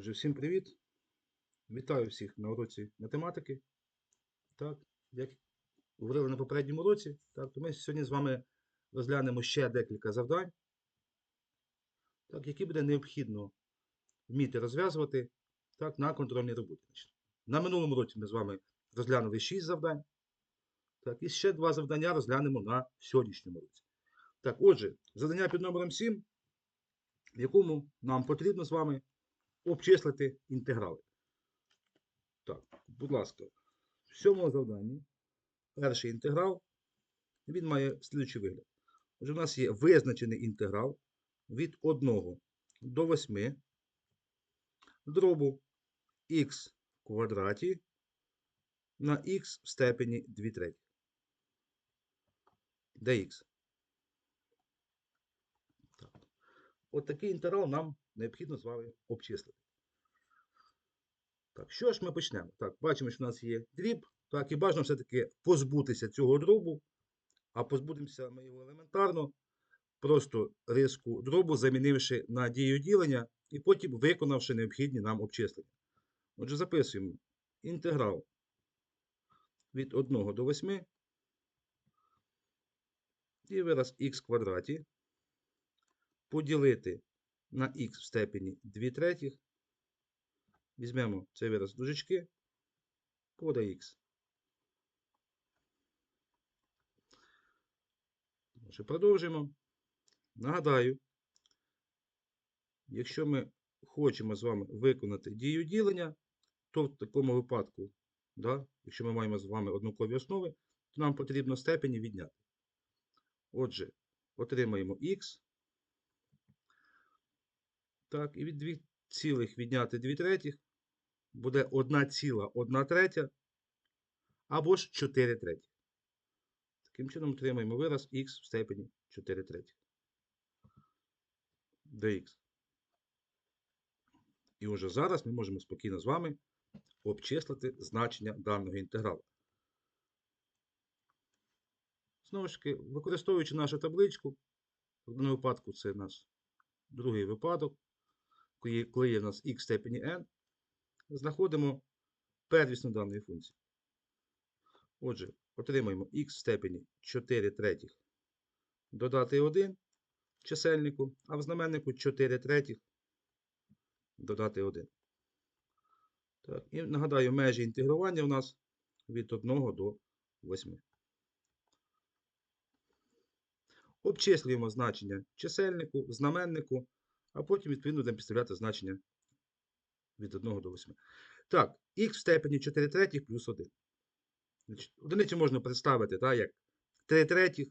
Отже, всім привіт. Вітаю всіх на уроці математики. Так, як говорили на попередньому уроці, так, то ми сьогодні з вами розглянемо ще декілька завдань, так, які буде необхідно вміти розв'язувати так, на контрольній роботі. На минулому році ми з вами розглянули 6 завдань. Так, і ще два завдання розглянемо на сьогоднішньому році. Так, отже, завдання під номером 7, в якому нам потрібно з вами обчислити інтеграли. Так, будь ласка, в сьомому завданні перший інтеграл, він має слідуючий вигляд. Отже, у нас є визначений інтеграл від 1 до 8 дробу х квадраті на х в степені 2 треті. Де х? Так. От такий інтеграл нам необхідно з вами обчислити. Так, що ж ми почнемо? Так, бачимо, що в нас є дріб. Так, і бажано все-таки позбутися цього дробу, а позбудемося ми його елементарно, просто риску дробу, замінивши на дію ділення і потім виконавши необхідні нам обчислення. Отже, записуємо інтеграл від 1 до 8 і вираз х квадраті поділити на х в степені 2 третіх. Візьмемо цей вираз дужечки, пода х. Отже, Продовжуємо. Нагадаю, якщо ми хочемо з вами виконати дію ділення, то в такому випадку, да, якщо ми маємо з вами однакові основи, то нам потрібно степені відняти. Отже, отримаємо х. Так, і від 2 цілих відняти 2 третіх буде 1 ціла 1 третя або ж 4 треті. Таким чином отримаємо вираз х в степені 4 треті. dx. І вже зараз ми можемо спокійно з вами обчислити значення даного інтегралу. Знову ж таки, використовуючи нашу табличку, в даному випадку це у нас другий випадок, коли є в нас х в степені n, знаходимо первісну даної функції. Отже, отримаємо х в степені 4 третіх додати 1 чисельнику, а в знаменнику 4 третіх додати 1. Так, і нагадаю, межі інтегрування у нас від 1 до 8. Обчислюємо значення чисельнику, знаменнику, а потім, відповідно, будемо підставляти значення від 1 до 8. Так, х в степені 4 третіх плюс 1. Значить, Одиницю можна представити так, як 3 третіх,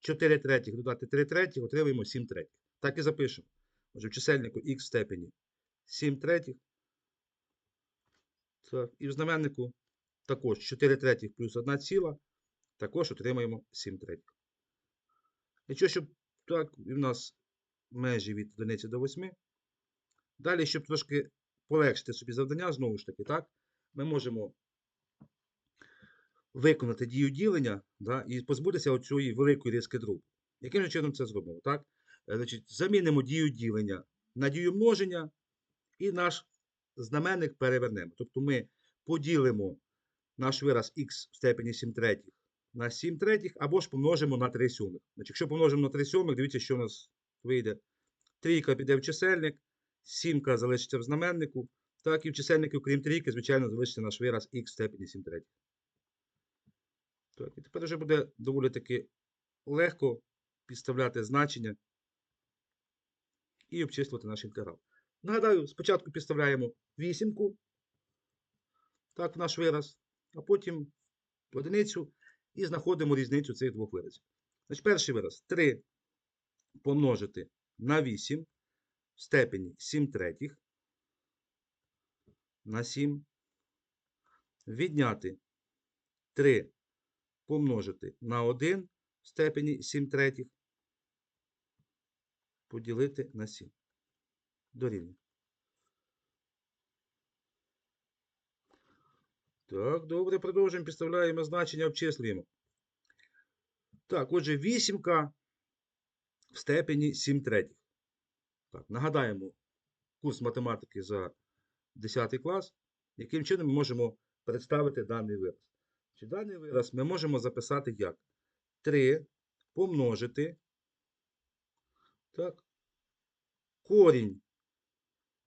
4 третіх додати 3 третіх, отримуємо 7 третіх. Так і запишемо. Отже, в чисельнику х в степені 7 третіх. Так, і в знаменнику також 4 третіх плюс 1 ціла, також отримаємо 7 третіх. Якщо щоб так, і в нас межі від 1 до 8. Далі, щоб трошки полегшити собі завдання, знову ж таки, так, ми можемо виконати дію ділення да, і позбутися оцієї великої різки дробу. Яким же чином це зробимо? Так? Е, Значить, Замінимо дію ділення на дію множення і наш знаменник перевернемо. Тобто ми поділимо наш вираз х в степені 7 третіх на 7 третіх, або ж помножимо на 3 сьомих. Значить, якщо помножимо на 3 сьомих, дивіться, що у нас вийде. Трійка піде в чисельник, сімка залишиться в знаменнику. Так, і в чисельнику, крім трійки, звичайно, залишиться наш вираз х в степені 7 третіх. Так, і тепер вже буде доволі таки легко підставляти значення і обчислювати наш інтеграл. Нагадаю, спочатку підставляємо вісімку, так, в наш вираз, а потім одиницю і знаходимо різницю цих двох виразів. Значить, перший вираз 3 помножити на 8 в степені 7 третіх на 7. Відняти 3 помножити на 1 в степені 7 третіх. Поділити на 7. Дорівнює. Так, добре, продовжуємо. Підставляємо значення, обчислюємо. Так, отже, вісімка в степені 7 третіх. Так, нагадаємо курс математики за 10 клас, яким чином ми можемо представити даний вираз. Чи даний вираз ми можемо записати як 3 помножити так, корінь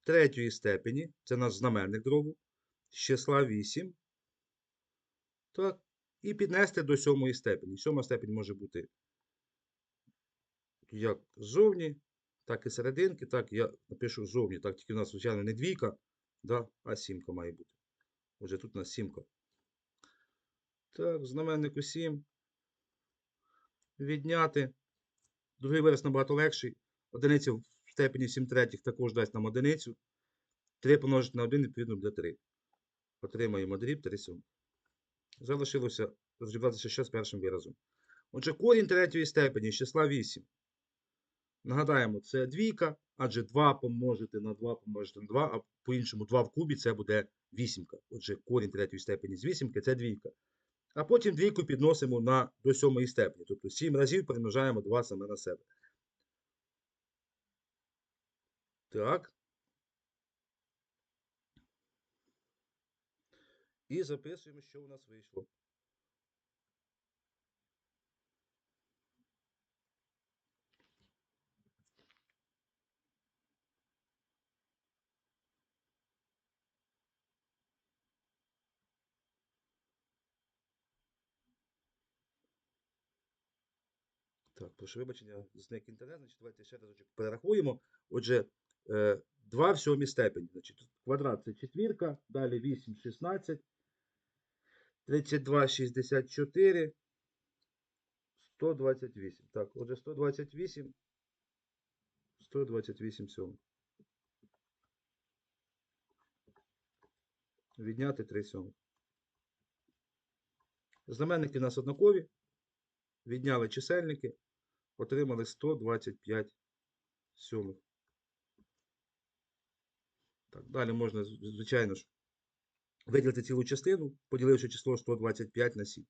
третьої степені, це наш знаменник дробу, з числа 8. Так, і піднести до сьомої степені. Сьома степень може бути як ззовні, так і серединки. Так, я напишу ззовні. Так, тільки у нас, звичайно, не двійка, да, а сімка має бути. Отже, тут у нас сімка. Так, знаменнику 7. Відняти. Другий вираз набагато легший. Одиниця в степені 7 третіх також дасть нам одиницю. 3 помножити на 1, відповідно, буде 3. Отримаємо дріб 3 сьомих. Залишилося розібратися ще з першим виразом. Отже, корінь третьої степені з числа 8. Нагадаємо, це двійка, адже 2 помножити на 2 помножити на 2, а по-іншому 2 в кубі це буде вісімка. Отже, корінь третьої степені з вісімки це двійка. А потім двійку підносимо на, до сьомої степені. Тобто 7 разів примножаємо 2 саме на себе. Так. І записуємо, що у нас вийшло. Так, прошу вибачення, зник інтернет. Значить, давайте ще разочок перерахуємо. Отже, е, 2 в сьомій степені. Значить, квадрат це четвірка, далі 8, 16, 32, 64, 128. Так, отже, 128, 128 сьомих. Відняти 3 сьомих. Знаменники у нас однакові. Відняли чисельники, отримали 125 сьомих. Так, далі можна, звичайно ж, виділити цілу частину, поділивши число 125 на 7.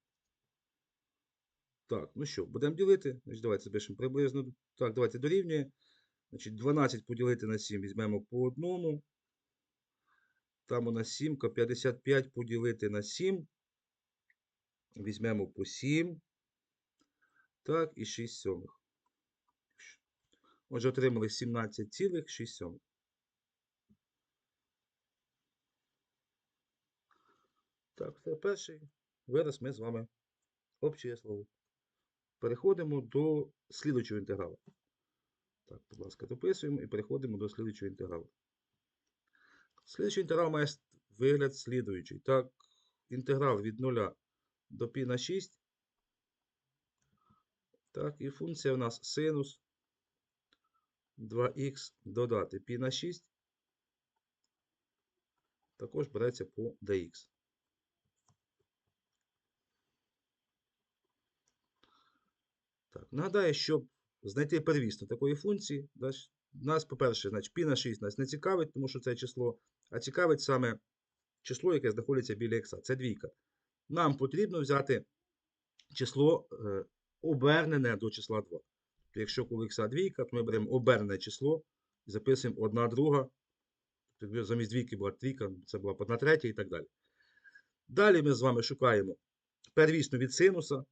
Так, ну що, будемо ділити. Значить, давайте запишемо приблизно. Так, давайте дорівнює. Значить, 12 поділити на 7 візьмемо по одному. Там у нас 7, 55 поділити на 7. Візьмемо по 7. Так, і 6 сьомих. Отже, отримали 17,6 сьомих. Так, це перший вираз ми з вами обчислили. Переходимо до слідуючого інтегралу. Так, будь ласка, дописуємо і переходимо до слідуючого інтегралу. Слідуючий інтеграл має вигляд слідуючий. Так, інтеграл від 0 до π на 6. Так, і функція у нас синус 2х додати π на 6. Також береться по dx. Так, нагадаю, щоб знайти первісну такої функції, нас, по-перше, значить, π на 6 нас не цікавить, тому що це число, а цікавить саме число, яке знаходиться біля х. Це двійка. Нам потрібно взяти число е, обернене до числа 2. Тобто, якщо коли х двійка, то ми беремо обернене число і записуємо 1 друга. Тобто, замість двійки була трійка, це була б 1 третя і так далі. Далі ми з вами шукаємо первісну від синуса.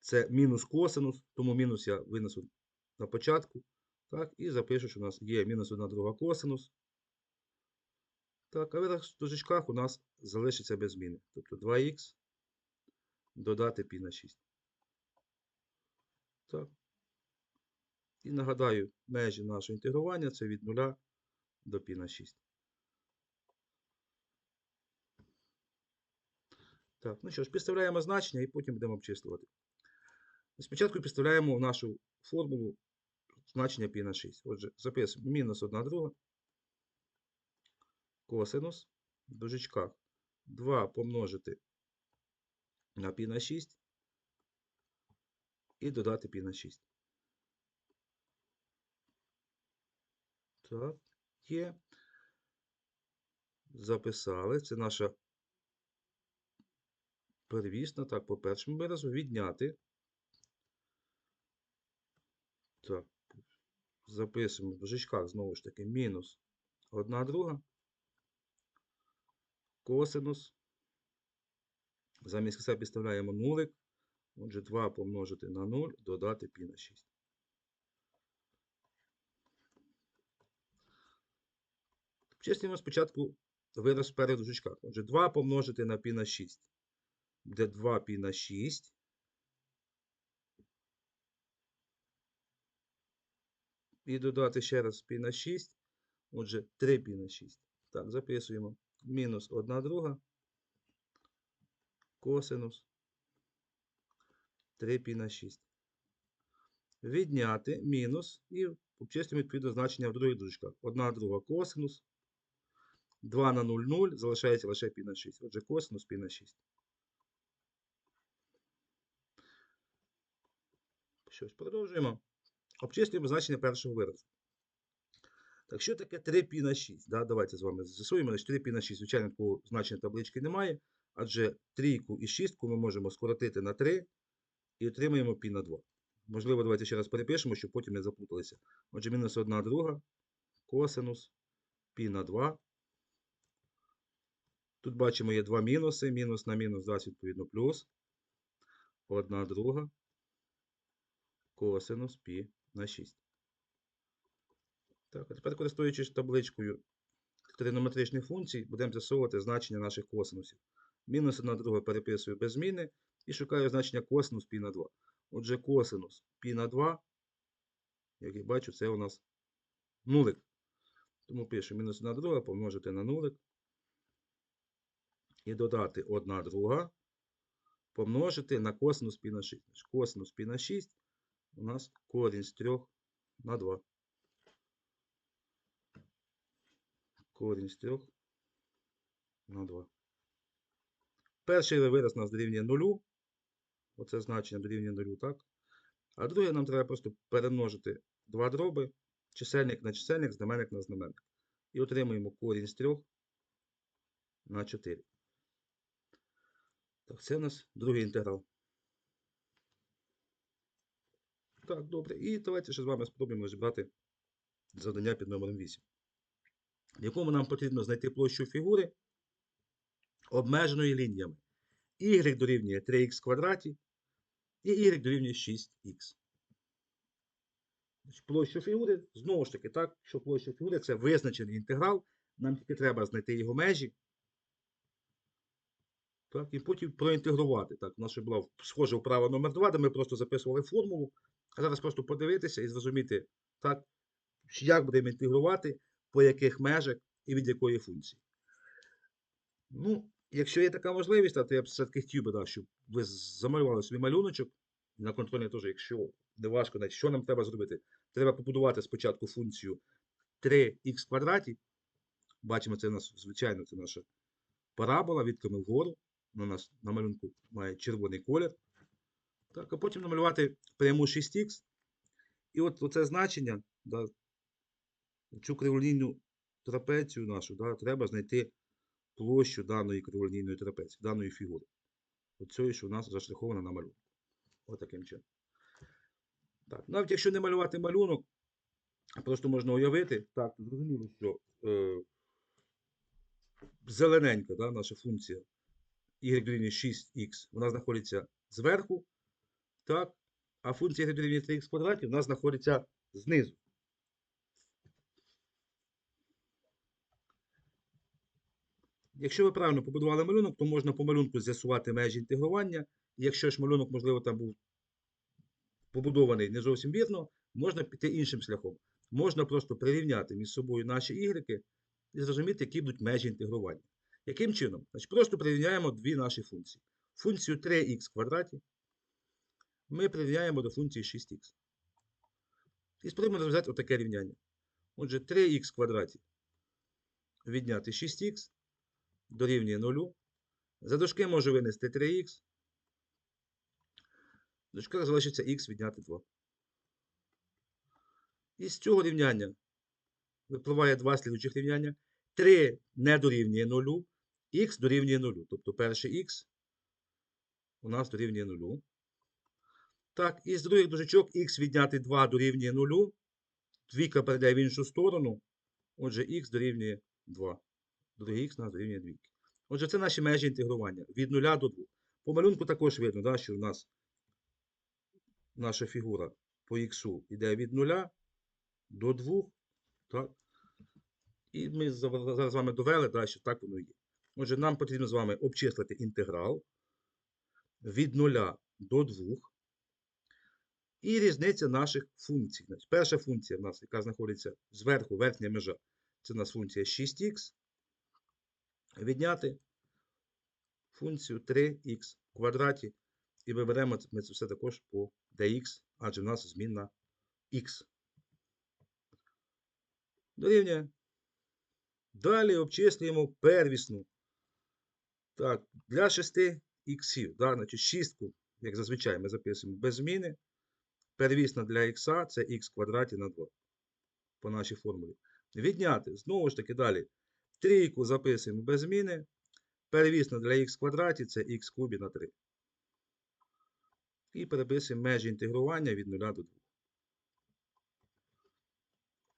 Це мінус косинус, тому мінус я винесу на початку. Так, і запишу, що у нас є мінус 1 друга косинус. Так, а в дужечках у нас залишиться без зміни. Тобто 2х додати π на 6. Так. І нагадаю, межі нашого інтегрування це від 0 до π на 6. Так, ну що ж, підставляємо значення і потім будемо обчислювати. Спочатку підставляємо в нашу формулу значення π на 6. Отже, записуємо мінус 1 друга косинус в дужечках 2 помножити на π на 6 і додати π на 6. Так, є. Записали. Це наша первісна. Так, по першому виразу відняти. Так, записуємо в дужечках знову ж таки мінус 1 друга косинус. Замість себе підставляємо нулик. Отже, 2 помножити на 0, додати пі на 6. Числимо спочатку вираз перед дужечках. Отже, 2 помножити на пі на 6. Буде 2 пі на 6. І додати ще раз пі на 6. Отже, 3 пі на 6. Так, записуємо. Мінус 1 друга. Косинус. 3 пі на 6. Відняти мінус і обчислюємо відповідно значення в других дужечках. 1 друга косинус. 2 на 0, 0, залишається лише пі на 6. Отже, косинус пі на 6. Щось продовжуємо. Обчислюємо значення першого виразу. Так, що таке 3 пі на 6? Да, давайте з вами з'ясуємо. Значить, 3 пі на 6, звичайно, такого значення таблички немає. Адже трійку і шістку ми можемо скоротити на 3 і отримаємо пі на 2. Можливо, давайте ще раз перепишемо, щоб потім не заплуталися. Отже, мінус 1 друга, косинус, пі на 2. Тут бачимо є два мінуси. Мінус на мінус дасть відповідно плюс. 1 друга, косинус пі на 6. Так, а тепер користуючись табличкою тригонометричних функцій, будемо з'ясовувати значення наших косинусів. Мінус 1 друга переписую без зміни і шукаю значення косинус пі на 2. Отже, косинус пі на 2, як я бачу, це у нас нулик. Тому пишу мінус 1 друга помножити на нулик. І додати 1 друга помножити на косинус пі на 6. Косинус пі на 6 у нас корінь з 3 на 2. Корінь з 3 на 2. Перший вираз у нас дорівнює 0. Оце значення дорівнює 0, так? А друге нам треба просто перемножити два дроби, чисельник на чисельник, знаменник на знаменник. І отримуємо корінь з 3 на 4. Так, це у нас другий інтеграл. Так, добре. І давайте ще з вами спробуємо розібрати завдання під номером 8, в якому нам потрібно знайти площу фігури обмеженої лініями. y дорівнює 3х квадраті і y дорівнює 6х. Значить, Площу фігури, знову ж таки, так, що площа фігури це визначений інтеграл. Нам тільки треба знайти його межі. Так, і потім проінтегрувати. Так, у нас ще була схожа вправа номер 2, де ми просто записували формулу. А зараз просто подивитися і зрозуміти, так, як будемо інтегрувати, по яких межах і від якої функції. Ну, якщо є така можливість, то я б все-таки хотів би, да, щоб ви замалювали собі малюночок. На контролі теж, якщо не важко, навіть, що нам треба зробити? Треба побудувати спочатку функцію 3х квадраті. Бачимо, це у нас, звичайно, це наша парабола, відками вгору. У нас на малюнку має червоний колір. Так, а потім намалювати пряму 6х. І от оце значення, да, цю криволінійну трапецію нашу, да, треба знайти площу даної криволінійної трапеції, даної фігури. Оцієї, що у нас заштрихована на малюнку. Ось таким чином. Так, навіть якщо не малювати малюнок, просто можна уявити, так, зрозуміло, що е, зелененька да, наша функція y дорівнює 6х, вона знаходиться зверху, так, а функція y дорівнює 3х квадраті у нас знаходиться знизу. Якщо ви правильно побудували малюнок, то можна по малюнку з'ясувати межі інтегрування. Якщо ж малюнок, можливо, там був побудований не зовсім вірно, можна піти іншим шляхом. Можна просто прирівняти між собою наші ігреки і зрозуміти, які будуть межі інтегрування. Яким чином? Значить, Просто прирівняємо дві наші функції. Функцію 3х квадраті ми прирівняємо до функції 6х. І спробуємо розв'язати отаке рівняння. Отже, 3х квадраті відняти 6х дорівнює 0. За дужки можу винести 3х. В дужках залишиться х відняти 2. І з цього рівняння випливає два слідучих рівняння. 3 не дорівнює 0, х дорівнює 0. Тобто перший х у нас дорівнює 0. Так, і з других дужечок х відняти 2 дорівнює 0. Двійка перейде в іншу сторону. Отже, х дорівнює 2. Другий х нас дорівнює 2. Отже, це наші межі інтегрування від 0 до 2. По малюнку також видно, да, що у нас наша фігура по х йде від 0 до 2. Так? І ми зараз з вами довели, да, що так воно є. Отже, нам потрібно з вами обчислити інтеграл від 0 до 2. І різниця наших функцій. Перша функція в нас, яка знаходиться зверху, верхня межа, це у нас функція 6х. Відняти функцію 3х в квадраті. І виберемо ми це все також по dx, адже в нас змінна х. Дорівнює. Далі обчислюємо первісну. Так, для 6 іксів, да, значить шістку, як зазвичай, ми записуємо без зміни. Первісна для х це х квадраті на 2. По нашій формулі. Відняти. Знову ж таки, далі. Трійку записуємо без зміни. Первісна для х квадраті це х кубі на 3. І переписуємо межі інтегрування від 0 до 2.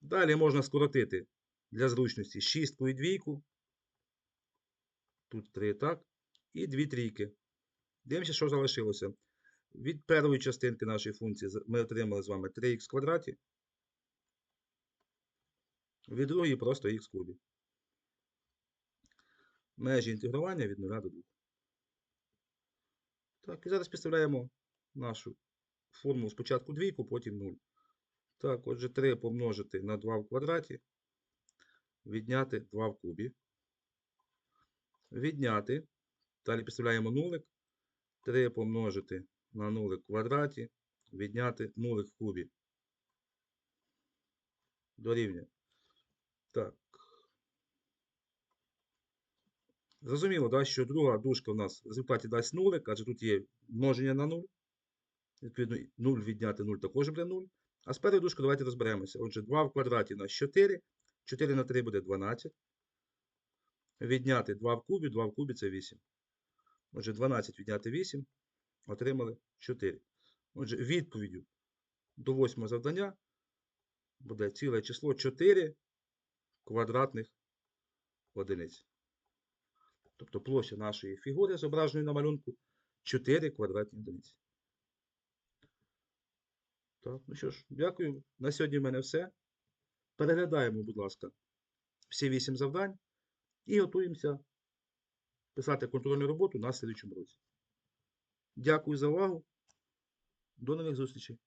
Далі можна скоротити для зручності шістку і двійку. Тут 3, так. І дві трійки. Дивимося, що залишилося. Від першої частинки нашої функції ми отримали з вами 3х квадраті. Від другої просто х кубі. Межі інтегрування від 0 до 2. Так, і зараз підставляємо нашу формулу спочатку двійку, потім 0. Так, отже, 3 помножити на 2 в квадраті. Відняти 2 в кубі. Відняти. Далі підставляємо нулик. 3 помножити на нулик в квадраті. Відняти нулик в кубі. Дорівнює. Так. Зрозуміло, да, що друга дужка у нас в результаті дасть нулик, адже тут є множення на 0. Відповідно, 0 відняти 0 також буде 0. А з першої дужки давайте розберемося. Отже, 2 в квадраті у нас 4. 4 на 3 буде 12. Відняти 2 в кубі, 2 в кубі це 8. Отже, 12 відняти 8. Отримали 4. Отже, відповіддю до восьмого завдання буде ціле число 4 квадратних одиниць. Тобто площа нашої фігури, зображеної на малюнку, 4 квадратні одиниці. Так, ну що ж, дякую. На сьогодні в мене все. Переглядаємо, будь ласка, всі 8 завдань і готуємося писати контрольну роботу на слідчому році. Дякую за увагу. До нових зустрічей.